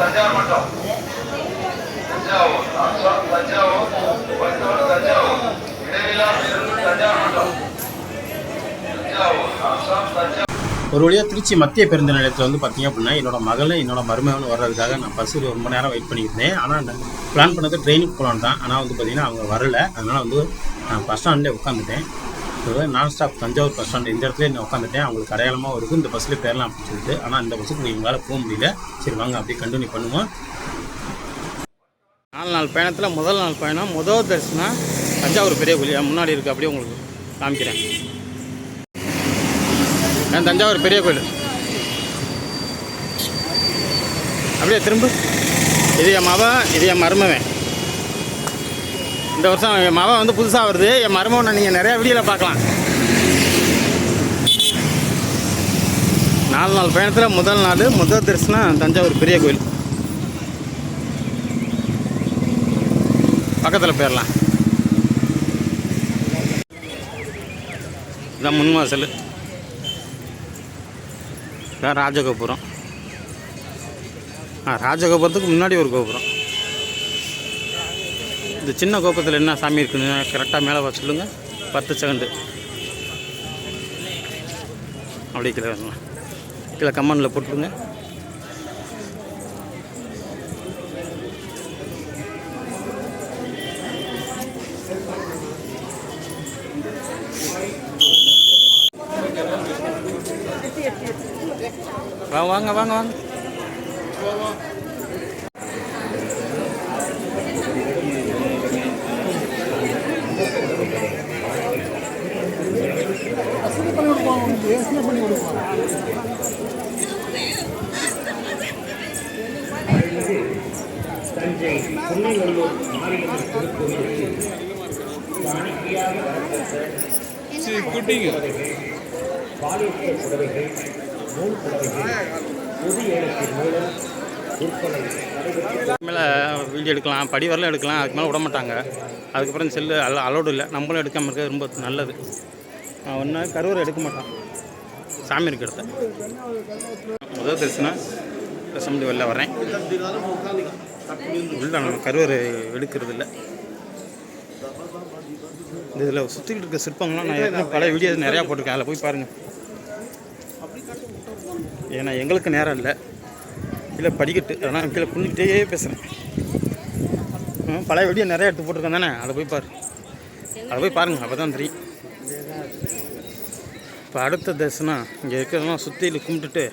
தஞ்சாவூர் மட்டும். தஞ்சாவூர். தஞ்சாவூர் தஞ்சாவூர். இருந்து தஞ்சாவூர் மட்டும். தஞ்சாவூர் தஞ்சாவூர். ஒரு வழியாக திருச்சி மத்திய பேருந்து நிலையத்தில் வந்து பார்த்தீங்க அப்படின்னா என்னோட மகளை என்னோட மருமகனும் வர்றதுக்காக நான் பஸ்ஸில் ரொம்ப நேரம் வெயிட் பண்ணியிருந்தேன் ஆனால் நான் பிளான் பண்ணது ட்ரெயினுக்கு போகலான்னு தான். ஆனால் வந்து பார்த்தீங்கன்னா அவங்க வரல. அதனால் வந்து நான் பஸ் ஸ்டாண்ட்லேயே உட்காந்துட்டேன் நான் ஸ்டாப் தஞ்சாவூர் பஸ் ஸ்டாண்ட் இந்த இடத்துல நான் உட்காந்துட்டேன் அவங்களுக்கு அடையாளமாக இருக்கும். இந்த பஸ்ஸில் பேரலாம் அப்படின்னு சொல்லிட்டு. ஆனால் இந்த பஸ்ஸுக்கு எங்களால் போக முடியல. சரி வாங்க அப்படியே கண்டினியூ பண்ணுவோம். நாலு நாள் பயணத்தில் முதல் நாள் பயணம் முதல் தரிசனம் தஞ்சாவூர் பெரிய கோயில். முன்னாடி இருக்குது அப்படியே உங்களுக்கு காமிக்கிறேன். நான் தஞ்சாவூர் பெரிய கோயில். அப்படியே திரும்ப. இது என் மவன் இது என் மருமவன் இந்த வருஷம் என் மகன் வந்து புதுசாக வருது. என் மருமகனை நீங்கள் நிறையா வீடியோவில் பார்க்கலாம். நாலு நாள் பயணத்தில் முதல் நாள் முதல் தரிசனம் தஞ்சாவூர் பெரிய கோயில். பக்கத்தில் போயிடலாம் இதான் முன் வாசல் இதான் ராஜகோபுரம். ஆ ராஜகோபுரத்துக்கு முன்னாடி ஒரு கோபுரம். இந்த சின்ன கோபுரத்தில் என்ன சாமி இருக்குன்னு கரெக்டாக மேலே வர சொல்லுங்கள் பத்து செகண்டு அப்படி கீழே வரலாம் கீழே கம்மனில் போட்டுருங்க. வாங்க வாங்க வாங்க வாங்க. காணிக்கையாக புடவைகள் நூல் புடவைகள் பொது ஏலத்தின் மூலம் மேலே வீடியோ எடுக்கலாம் படி வரல எடுக்கலாம் அதுக்கு மேலே விட மாட்டாங்க அதுக்கப்புறம் செல்லு அல அலோடு இல்லை. நம்மளும் எடுக்காமல் இருக்கிறது ரொம்ப நல்லது. ஒன்றா கருவறை எடுக்க மாட்டான். சாமி இருக்க இடத்த முதல் தரிசனம் தசமடி வெளில வரேன் உள்ள நம்ம கருவறை எடுக்கிறது இல்லை. இந்த இதில் சுற்றிக்கிட்டு இருக்க சிற்பங்கள்லாம் நான் ஏற்கனவே பல வீடியோ நிறையா போட்டிருக்கேன். அதில் போய் பாருங்கள் ஏன்னா எங்களுக்கு நேரம் இல்லை. கீழே படிக்கட்டு அதனால் கீழே புரிஞ்சுக்கிட்டே பேசுகிறேன் பழைய வீடியோ நிறையா எடுத்து போட்டிருக்கேன் தானே? அதை போய் பாரு. அதை போய் பாருங்கள் அப்போ தான் தெரியும். இப்போ அடுத்த தசனா இங்கே இருக்கிறதெல்லாம் சுற்றியில் கும்பிட்டுட்டு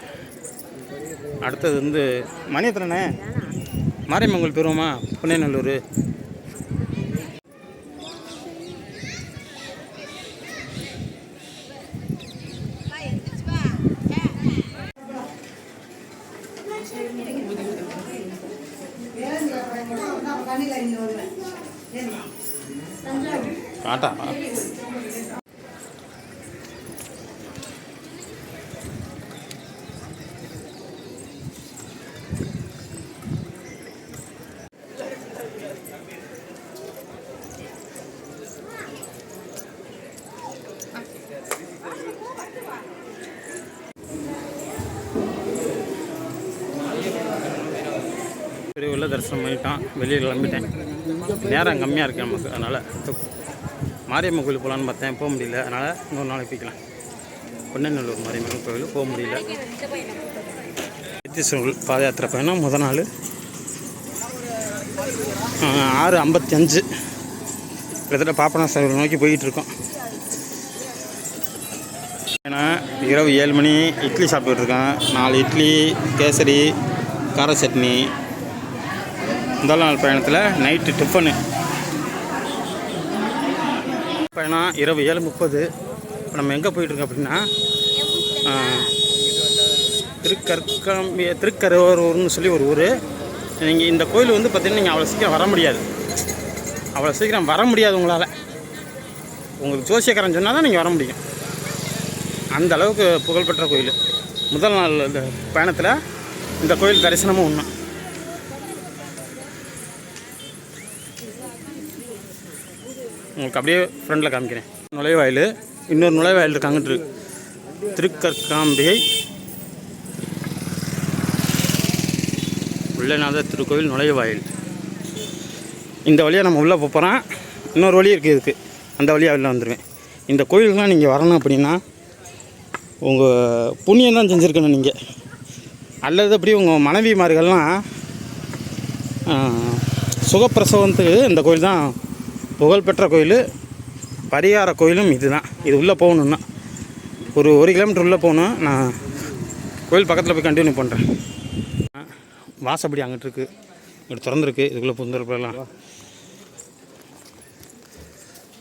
அடுத்தது வந்து மணி மாரியம்மங்கல் பெறுவோமா புனேநல்லூர். காட்டா நல்ல தரிசனம் பண்ணிட்டான். வெளியே கிளம்பிட்டேன். நேரம் கம்மியாக இருக்குது நமக்கு. அதனால் மாரியம்மன் கோயில் போகலான்னு பார்த்தேன். போக முடியல. அதனால் இன்னொரு நாளைக்கு போய்க்கலாம். பொன்னநல்லூர் மாரியம்மன் கோயில் போக முடியல. நித்திஸ்வரர் பாத யாத்திரை பயணம். முத நாள் ஆறு ஐம்பத்தி அஞ்சு கிட்டத்தட்ட பாப்பனாசாமி நோக்கி போயிட்டு இருக்கோம். ஏன்னா இரவு ஏழு மணி இட்லி சாப்பிட்டுருக்கேன் நாலு இட்லி கேசரி கார சட்னி முதல் நாள் பயணத்தில் நைட்டு டிஃபனு பயணம் இரவு ஏழு முப்பது. இப்போ நம்ம எங்கே போயிட்டுருக்கோம் அப்படின்னா ஆஹ், திருக்கருவரூர்னு சொல்லி ஒரு ஊர். நீங்கள் இந்த கோயில் வந்து பார்த்தீங்கன்னா நீங்கள் அவ்வளோ சீக்கிரம் வர முடியாது. அவ்வளோ சீக்கிரம் வர முடியாது உங்களால். உங்களுக்கு ஜோசியக்காரன் சொன்னால் தான் நீங்கள் வர முடியும். அந்த அளவுக்கு புகழ்பெற்ற கோயில். முதல் நாள் இந்த பயணத்தில் இந்த கோயில் தரிசனமும் ஒன்று உங்களுக்கு அப்படியே ஃப்ரெண்டில் காமிக்கிறேன். நுழைவாயில் இன்னொரு நுழைவாயில் இருக்காங்க அங்கிட்டு திருக்கற்காம்பிகை. உள்ளநாதர் திருக்கோவில் நுழைவாயில். இந்த வழியாக நம்ம உள்ளே போகிறோம் இன்னொரு வழி இருக்குது இதுக்கு. அந்த வழியாக வெளில வந்துடுவேன் இந்த கோயிலுக்குலாம் நீங்கள் வரணும் அப்படின்னா உங்கள் புண்ணியம் தான் செஞ்சுருக்கணும் நீங்கள் அல்லது அப்படி உங்கள் மனைவிமார்கள்லாம் சுகப்பிரசவத்துக்கு இந்த கோயில் தான் புகழ்பெற்ற கோயில் பரிகார கோயிலும் இதுதான். இது உள்ளே போகணுன்னா ஒரு ஒரு கிலோமீட்டர் உள்ளே போகணும் நான் கோயில் பக்கத்தில் போய் கண்டினியூ பண்ணுறேன் வாசப்படி அங்கிட்டு இருக்குது இங்கிட்டு திறந்துருக்கு. இதுக்குள்ளே புந்திருக்கலாம்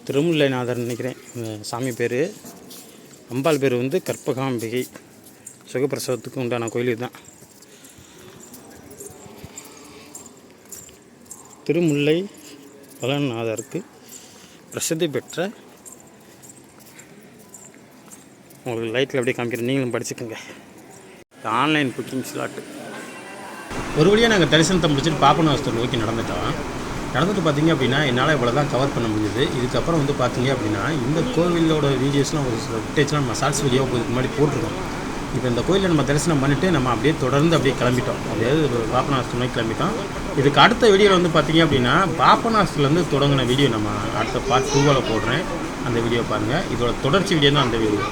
திருமுல்லைநாதர் நினைக்கிறேன். சாமி பேர். அம்பாள் பேர் வந்து கற்பகாம்பிகை. சுகப்பிரசவத்துக்கு உண்டான கோயில் இதுதான். திருமுல்லை வளநாதருக்கு பிரசித்தி பெற்ற உங்களுக்கு லைட்டில் அப்படியே காமிக்கிறேன். நீங்களும் படிச்சுக்கோங்க. ஆன்லைன் புக்கிங் ஸ்லாட்டு ஒரு வழியாக நாங்கள் தரிசனத்தை முடிச்சுட்டு பாப்பனாஸ்தர் நோக்கி நடந்துட்டோம். நடந்துட்டு பார்த்தீங்க அப்படின்னா என்னால் இவ்வளோ தான் கவர் பண்ண முடியுது இதுக்கப்புறம் வந்து பார்த்தீங்க அப்படின்னா இந்த கோவிலோட வீடியோஸ்லாம் ஒரு சில ஃபுட்டேஜ்லாம் நம்ம ஷார்ட்ஸ் வீடியோ இதுக்கு முன்னாடி போட்டிருக்கோம். இப்போ இந்த கோயிலை நம்ம தரிசனம் பண்ணிவிட்டு நம்ம அப்படியே தொடர்ந்து அப்படியே கிளம்பிட்டோம். அதாவது பாப்பனாஸ்தர் நோய் கிளம்பிட்டோம். இதுக்கு அடுத்த வீடியோவில் வந்து பார்த்தீங்க அப்படின்னா பாபநாசத்துலேருந்து தொடங்கின வீடியோ நம்ம அடுத்த பார்ட் டூவில் போடுறேன். அந்த வீடியோ பாருங்கள் இதோட தொடர்ச்சி வீடியோ தான் அந்த வீடியோ.